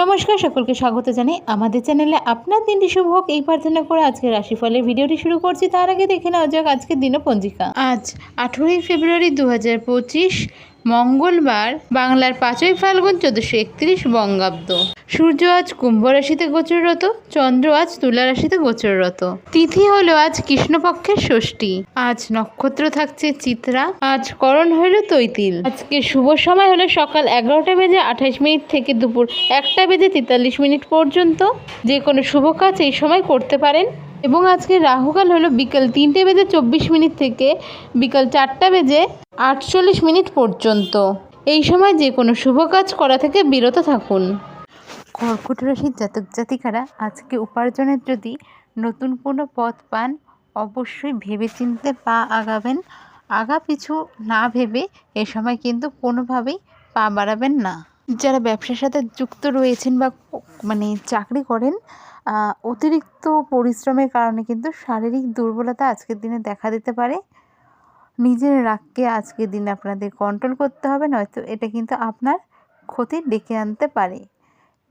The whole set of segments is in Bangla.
নমস্কার, সকলকে স্বাগত জানাই আমাদের চ্যানেলে। আপনার দিনটি শুভ হোক, এই প্রার্থনা করে আজকে রাশিফলের ভিডিওটি শুরু করছি। তার আগে দেখে নেওয়া যাক আজকের দিনপঞ্জিকা। আজ আঠেরোই ফেব্রুয়ারি দু হাজার পঁচিশ মঙ্গলবার বাংলার পাঁচই ফাল্গুন চোদ্দোশো একত্রিশ বঙ্গাব্দ। সূর্য আজ কুম্ভ রাশিতে গোচররত চন্দ্র আজ তুলা রাশিতে গোচররত তিথি হলো আজ কৃষ্ণপক্ষের ষষ্ঠী। আজ নক্ষত্র থাকছে চিত্রা, আজ করণ হলো তৈতিল। আজকে শুভ সময় হলো সকাল এগারোটা বেজে আঠাশ মিনিট থেকে দুপুর একটা বেজে তেতাল্লিশ মিনিট পর্যন্ত। যে কোনো শুভ কাজ এই সময় করতে পারেন। এবং আজকে রাহুকাল হলো বিকাল তিনটে বেজে চব্বিশ মিনিট থেকে বিকাল চারটা বেজে আটচল্লিশ মিনিট পর্যন্ত। এই সময় যে কোনো শুভ কাজ করা থেকে বিরত থাকুন। কর্কট রাশির জাতক জাতিকারা, আজকে উপার্জনের যদি নতুন কোনো পথ পান, অবশ্যই ভেবেচিন্তে পা আগাবেন। আগা পিছু না ভেবে এ সময় কিন্তু কোনোভাবেই পা বাড়াবেন না। যারা ব্যবসার সাথে যুক্ত রয়েছেন বা মানে চাকরি করেন অতিরিক্ত পরিশ্রমের কারণে কিন্তু শারীরিক দুর্বলতা আজকের দিনে দেখা দিতে পারে। নিজের রাগকে আজকের দিনে আপনাদের কন্ট্রোল করতে হবে, নয়তো এটা কিন্তু আপনার ক্ষতি ডেকে আনতে পারে।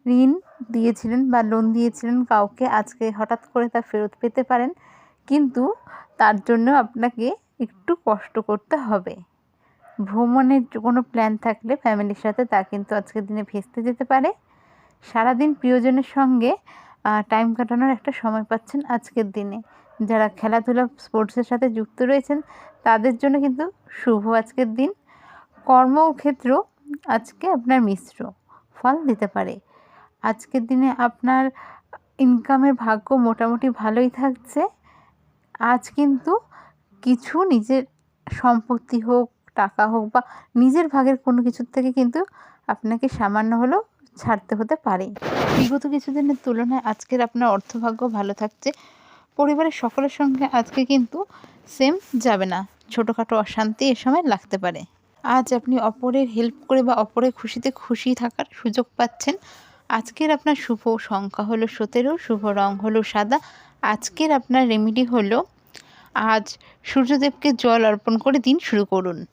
ঋণ দিয়েছিলেন বা লোন দিয়েছিলেন, কাউকে আজকে হঠাৎ করে তা ফেরত পেতে পারেন, কিন্তু তার জন্য আপনাকে একটু কষ্ট করতে হবে। ভ্রমণের কোনো প্ল্যান থাকলে ফ্যামিলির সাথে, তা কিন্তু আজকের দিনে ভেস্তে যেতে পারে। সারাদিন প্রিয়জনের সঙ্গে টাইম কাটানোর একটা সময় পাচ্ছেন আজকের দিনে। যারা খেলাধুলা স্পোর্টসের সাথে যুক্ত রয়েছেন, তাদের জন্য কিন্তু শুভ আজকের দিন। কর্মক্ষেত্র আজকে আপনার মিশ্র ফল দিতে পারে। আজকের দিনে আপনার ইনকামের ভাগ্য মোটামুটি ভালোই থাকছে। আজ কিন্তু কিছু নিজের সম্পত্তি হোক টাকা হোক বা নিজের ভাগের কোনো কিছুর থেকে কিন্তু আপনাকে সামান্য হলেও ছাড়তে হতে পারে। বিগত কিছুদিনের তুলনায় আজকের আপনার অর্থভাগ্য ভালো থাকছে। পরিবারের সকলের সঙ্গে আজকে কিন্তু সেম যাবে না। ছোটোখাটো অশান্তি এ সময় লাগতে পারে। আজ আপনি অপরের হেল্প করে বা অপরের খুশিতে খুশি থাকার সুযোগ পাচ্ছেন। আজকের আপনার শুভ সংখ্যা হলো সতেরো, শুভ রং হলো সাদা। আজকের আপনার রেমেডি হলো, আজ সূর্যদেবকে জল অর্পণ করে দিন শুরু করুন।